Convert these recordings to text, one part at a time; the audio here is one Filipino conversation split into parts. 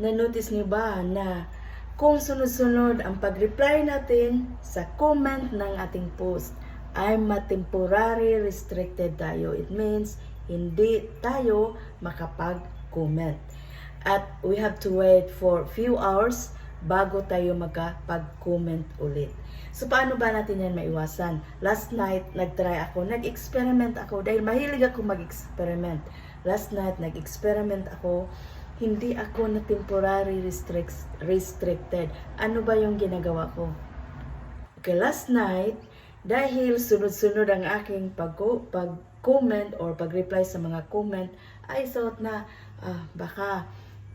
na-notice niyo ba na kung sunod-sunod ang pag-reply natin sa comment ng ating post ay ma-temporary restricted tayo. It means hindi tayo makapag-comment. At we have to wait for few hours bago tayo makapag-comment ulit. So, paano ba natin yan maiwasan? Last night, nag-try ako, nag-experiment ako dahil mahilig ako mag-experiment. Last night, nag-experiment ako, hindi ako na temporary restrict, restricted. Ano ba yung ginagawa ko? Okay, last night, dahil sunod-sunod ang aking pag- pag-comment or pag-reply sa mga comment, I thought na ah, baka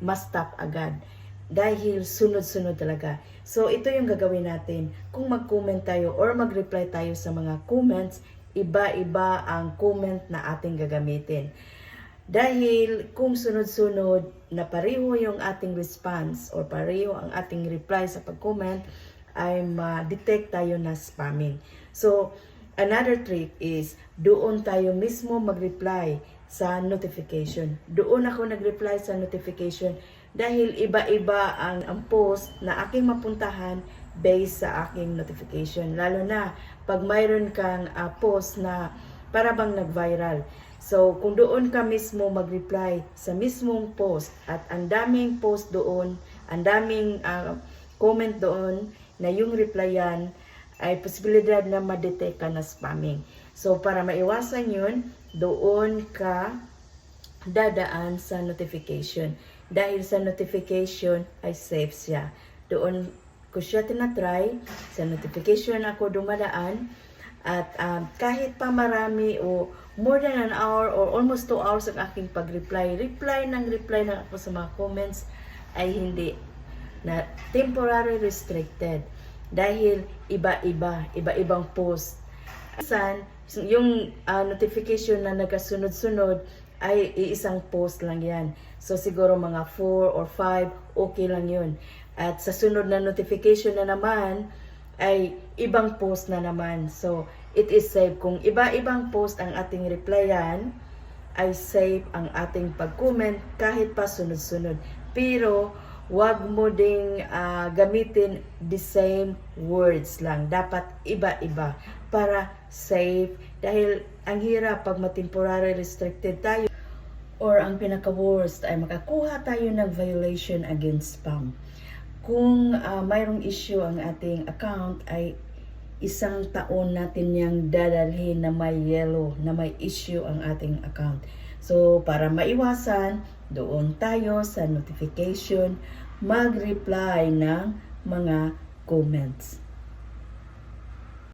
ma-stop agad. Dahil sunod-sunod talaga. So, ito yung gagawin natin. Kung mag-comment tayo or mag-reply tayo sa mga comments, iba-iba ang comment na ating gagamitin. Dahil kung sunod-sunod na pareho yung ating response or pareho ang ating reply sa pag-comment, ay ma-detect tayo na spamming. So, another trick is doon tayo mismo mag-reply sa notification. Doon ako nag-reply sa notification dahil iba-iba ang, ang post na aking mapuntahan based sa aking notification. Lalo na pag mayroon kang ah, post na para bang nag-viral. So, kung doon ka mismo mag-reply sa mismong post at ang daming post doon, ang daming ah, comment doon na yung replyan ay posibilidad na ma-detect ka na spamming. So, para maiwasan yun, doon ka dadaan sa notification. Dahil sa notification ay safe siya. Doon ko siya tinatry, sa notification ako dumadaan, at um, kahit pa marami o more than an hour or almost 2 hours ang aking pag-reply, reply ng reply ng ako sa mga comments ay hindi na temporary restricted dahil iba-iba, iba-ibang post. Minsan, yung ah, notification na nagkasunod-sunod ay iisang post lang yan. So siguro mga 4 or 5, okay lang yun. At sa sunod na notification na naman, ay ibang post na naman. So, it is safe. Kung iba-ibang post ang ating replyan, ay safe ang ating pag-comment kahit pa sunod-sunod. Pero, wag mo ding ah, gamitin the same words lang. Dapat iba-iba para safe. Dahil ang hirap pag matemporary restricted tayo or ang pinaka-worst ay makakuha tayo ng violation against spam. Kung ah, mayroong issue ang ating account ay isang taon natin niyang dadalhin na may yellow, na may issue ang ating account. So, para maiwasan, doon tayo sa notification, mag-reply ng mga comments.